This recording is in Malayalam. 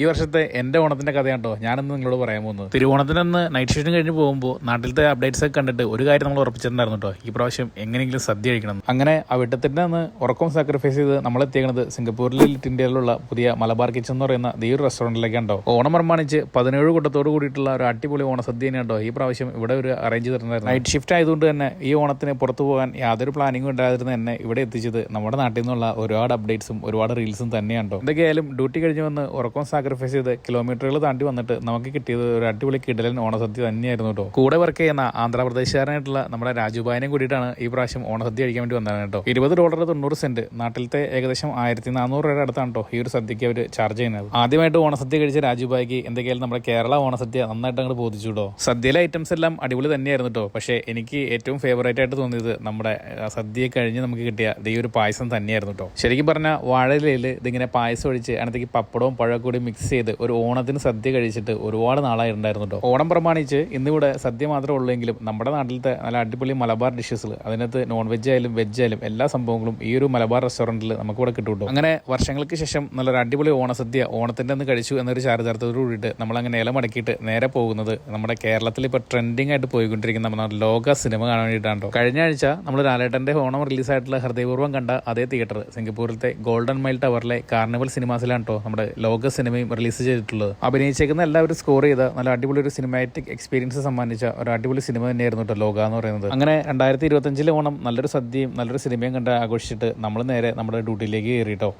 ഈ വർഷത്തെ എന്റെ ഓണത്തിന്റെ കഥയാണ് കേട്ടോ ഞാനിന്ന് നിങ്ങളോട് പറയാൻ പോകുന്നത്. തിരുവോണത്തിനന്ന് നൈറ്റ് ഷിഫ്റ്റ് കഴിഞ്ഞ് പോകുമ്പോൾ നാട്ടിലത്തെ അപ്ഡേറ്റ്സ് ഒക്കെ കണ്ടിട്ട് ഒരു കാര്യം നമ്മൾ ഉറപ്പിച്ചിട്ടുണ്ടായിരുന്നു കേട്ടോ ഈ പ്രാവശ്യം എങ്ങനെയെങ്കിലും സദ്യ കഴിക്കണം. അങ്ങനെ ആ വിട്ടത്തിന്റെ അന്ന് ഉറക്കം സാക്രിഫൈസ് ചെയ്ത് നമ്മൾ എത്തിയേക്കുന്നത് സിംഗപ്പൂരിലെ ലിറ്റ് ഇന്ത്യയിലുള്ള പുതിയ മലബാർ കിച്ചൻ എന്ന് പറയുന്ന ഈ ഒരു കേട്ടോ ഓണം പ്രമാണിച്ച് പതിനേഴ് കൂട്ടത്തോട് കൂടിയിട്ടുള്ള ഒരു അടിപൊളി ഓണസദ്യ തന്നെയാണ് കേട്ടോ ഈ പ്രാവശ്യം ഇവിടെ ഒരു അറേഞ്ച് ചെയ്തിട്ടുണ്ടായിരുന്നു. നൈറ്റ് ഷിഫ്റ്റ് ആയതുകൊണ്ട് തന്നെ ഈ ഓണത്തിന് പുറത്തു പോകാൻ യാതൊരു പ്ലാനിങ്ങും ഉണ്ടായിരുന്ന എന്നെ ഇവിടെ എത്തിച്ചത് നമ്മുടെ നാട്ടിൽ നിന്നുള്ള ഒരുപാട് അപ്ഡേറ്റ്സും ഒരുപാട് റീൽസും തന്നെയാണ്ടോ എന്തൊക്കെയായാലും ഡ്യൂട്ടി കഴിഞ്ഞ് വന്ന് ഉറക്കം സാക്രിഫൈസ് ചെയ്ത് കിലോമീറ്ററുകൾ താണ്ടി വന്നിട്ട് നമുക്ക് കിട്ടിയത് ഒരു അടിപൊളി കിടലൻ ഓണസദ്യ തന്നെയായിരുന്നു കേട്ടോ. കൂടെ വർക്ക് ചെയ്യുന്ന ആന്ധ്രാപ്രദേശുകാരനായിട്ടുള്ള നമ്മുടെ രാജുബായനെ കൂടിയിട്ടാണ് ഈ പ്രാവശ്യം ഓണസദ്യ കഴിക്കാൻ വേണ്ടി വന്നത് കേട്ടോ. ഇരുപത് ഡോളർ തൊണ്ണൂറ് സെന്റ് നാട്ടിലത്തെ ഏകദേശം ആയിരത്തി നാനൂറ് രൂപയുടെ അടുത്താണ് കേട്ടോ ഈ ഒരു സദ്യക്ക് അവർ ചാർജ് ചെയ്യുന്നത്. ആദ്യമായിട്ട് ഓണസദ്യ കഴിച്ച രാജുബായിക്ക് എന്തൊക്കെയാലും നമ്മുടെ കേരള ഓണസദ്യ നന്നായിട്ട് അങ്ങോട്ട് ബോധിച്ചു കേട്ടോ. സദ്യയിലെ ഐറ്റംസ് എല്ലാം അടിപൊളി തന്നെയായിരുന്നു കേട്ടോ. പക്ഷേ എനിക്ക് ഏറ്റവും ഫേവറേറ്റ് ആയിട്ട് തോന്നിയത് നമ്മുടെ സദ്യ കഴിഞ്ഞ് നമുക്ക് കിട്ടിയ ഈ ഒരു പായസം തന്നെയായിരുന്നു കേട്ടോ. ശരിക്കും പറഞ്ഞാൽ വാഴയിലയിൽ ഇതിങ്ങനെ പായസം ഒഴിച്ച് അതിനകത്തേക്ക് പപ്പടവും പഴവും കൂടി മിക്സ് ചെയ്ത് ഒരു ഓണത്തിന് സദ്യ കഴിച്ചിട്ട് ഒരുപാട് നാളായിട്ടുണ്ടായിരുന്നു കേട്ടോ ഓണം പ്രമാണിച്ച് ഇന്നിവിടെ സദ്യ മാത്രമേ ഉള്ളെങ്കിലും നമ്മുടെ നാട്ടിലത്തെ നല്ല അടിപൊളി മലബാർ ഡിഷസ് അതിനകത്ത് നോൺ വെജ് ആയാലും വെജ് ആയാലും എല്ലാ സംഭവങ്ങളും ഈ ഒരു മലബാർ റെസ്റ്റോറന്റിൽ നമുക്ക് ഇവിടെ കിട്ടും കേട്ടോ അങ്ങനെ വർഷങ്ങൾക്ക് ശേഷം നല്ലൊരു അടിപൊളി ഓണസദ്യ ഓണത്തിന്റെ അന്ന് കഴിച്ചു എന്നൊരു ചാരിതാർത്ഥത്തോട് കൂടിയിട്ട് നമ്മളങ്ങനെ ഇല മടക്കിയിട്ട് നേരെ പോകുന്നത് നമ്മുടെ കേരളത്തിൽ ഇപ്പോൾ ട്രെൻഡിങ് ആയിട്ട് പോയിക്കൊണ്ടിരിക്കുന്ന നമ്മുടെ ലോക സിനിമ കാണാൻ വേണ്ടിയിട്ടാണ് കഴിഞ്ഞ ആഴ്ച നമ്മൾ ലാലേട്ടന്റെ ഓണം റിലീസായിട്ടുള്ള ഹൃദയപൂർവം കണ്ട അതേ തിയേറ്റർ സിംഗപ്പൂരിലത്തെ ഗോൾഡൻ മൈൽ ടവറിലെ കാർണിവൽ സിനിമാസിലാണ് കേട്ടോ നമ്മുടെ ലോക സിനിമയും റിലീസ് ചെയ്തിട്ടുള്ളത്. അഭിനയിച്ചേക്കുന്ന എല്ലാവരും സ്കോർ ചെയ്ത നല്ല അടിപൊളി ഒരു സിനിമാറ്റിക് എക്സ്പീരിയൻസ് സമ്മാനിച്ച ഒരു അടിപൊളി സിനിമ തന്നെയായിരുന്നു കേട്ടോ ലോക എന്ന് പറയുന്നത്. അങ്ങനെ രണ്ടായിരത്തി ഇരുപത്തഞ്ചിലെ ഓണം നല്ലൊരു സദ്യയും നല്ലൊരു സിനിമയും കണ്ട് ആഘോഷിച്ചിട്ട് നമ്മൾ നേരെ നമ്മുടെ ഡ്യൂട്ടിയിലേക്ക് കയറി കേട്ടോ